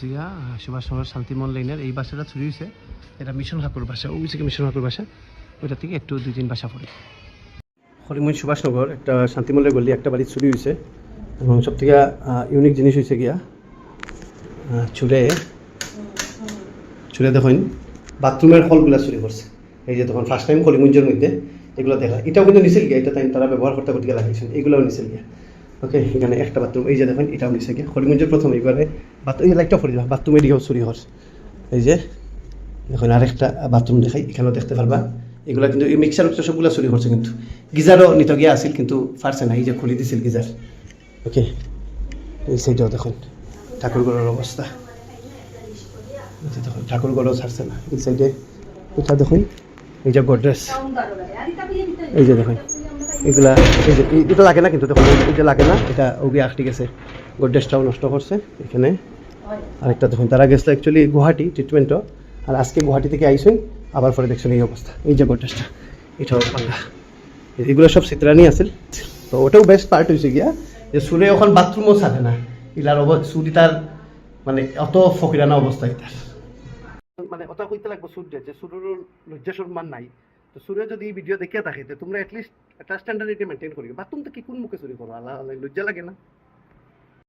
গিয়া সুভাষনগর শান্তিমন লাইনের এই বাসাটা চুরি হয়েছে এটা মিশন হাকুর বাসা। ওই থেকে মিশন হাকুর বাসা? ওইটা থেকে একটু দুই তিন বাসা পড়ে। হরিমন সুভাষনগর একটা শান্তিমলের গলি, একটা বাড়ি চুরি হয়েছে এবং সব থেকে ইউনিক জিনিস হয়েছে গিয়া চুলে চুলে দেখুন, বাথরুমের হলগুলা চুরি করছে। এই যে তখন ফার্স্ট টাইম কলিমঞ্জের মধ্যে এগুলো দেখা। এটাও কিন্তু নিছিল গিয়া, এটা তাই তারা ব্যবহার করতে করতে লাগিয়েছেন। এগুলোও নিছিল গিয়া। ওকে এখানে একটা বাথরুম এই যে দেখুন, এটাও নিছে গিয়া। কলিমঞ্জের প্রথম এইবারে বাথরুম এই লাইটটা ফরি যাবা বাথরুমের দিকেও চুরি হচ্ছে। এই যে, দেখুন, আরেকটা বাথরুম দেখাই, এখানেও দেখতে পারবা। এগুলো কিন্তু, এই মিক্সার উক্সার সবগুলো চুরি করছে কিন্তু। গিজারও নিতে গিয়া আছিল কিন্তু পারছে না, এই যে খুলি দিছিল গিজার। ওকে এই সাইডেও দেখুন, ঠাকুরগড়ের অবস্থা। দেখুন, ঠাকুরগড়ও ছাড়ছে না, এই সাইডে এটা দেখুন, এই যে গডরেজ। এই যে দেখুন এগুলা, এই যে এটা লাগে না কিন্তু, দেখুন এটা লাগে না, এটা আখ ঠিক আছে গডরেজটাও নষ্ট করছে, এখানে। আরেকটা দেখুন, তারা গেছিল অ্যাকচুয়ালি গুয়াহাটি ট্রিটমেন্টও আর আজকে গুয়াহাটি থেকে আইসুন আবার পরে দেখছেন এই অবস্থা, এই যে গডরেজটা এটাও ভাঙা এগুলো সব চিত্রানি আছিল, তো ওটাও বেস্ট পার্ট হয়েছে গিয়া, যে সুরে ওখান বাথরুমও ছাড়ে না, ইলার সুরি তার মানে অত ফকিরানা অবস্থা তার। মানে অত কইতে লাগবো সূর্য যে সুরের লজ্জা সম্মান নাই। তো সুরে যদি এই ভিডিও দেখিয়া থাকে তোমরা অ্যাটলিস্ট একটা স্ট্যান্ডার্ড মেনটেন করি বাথরুম তো কি কোন মুখে চুরি করো? আল্লাহ, লজ্জা লাগে না?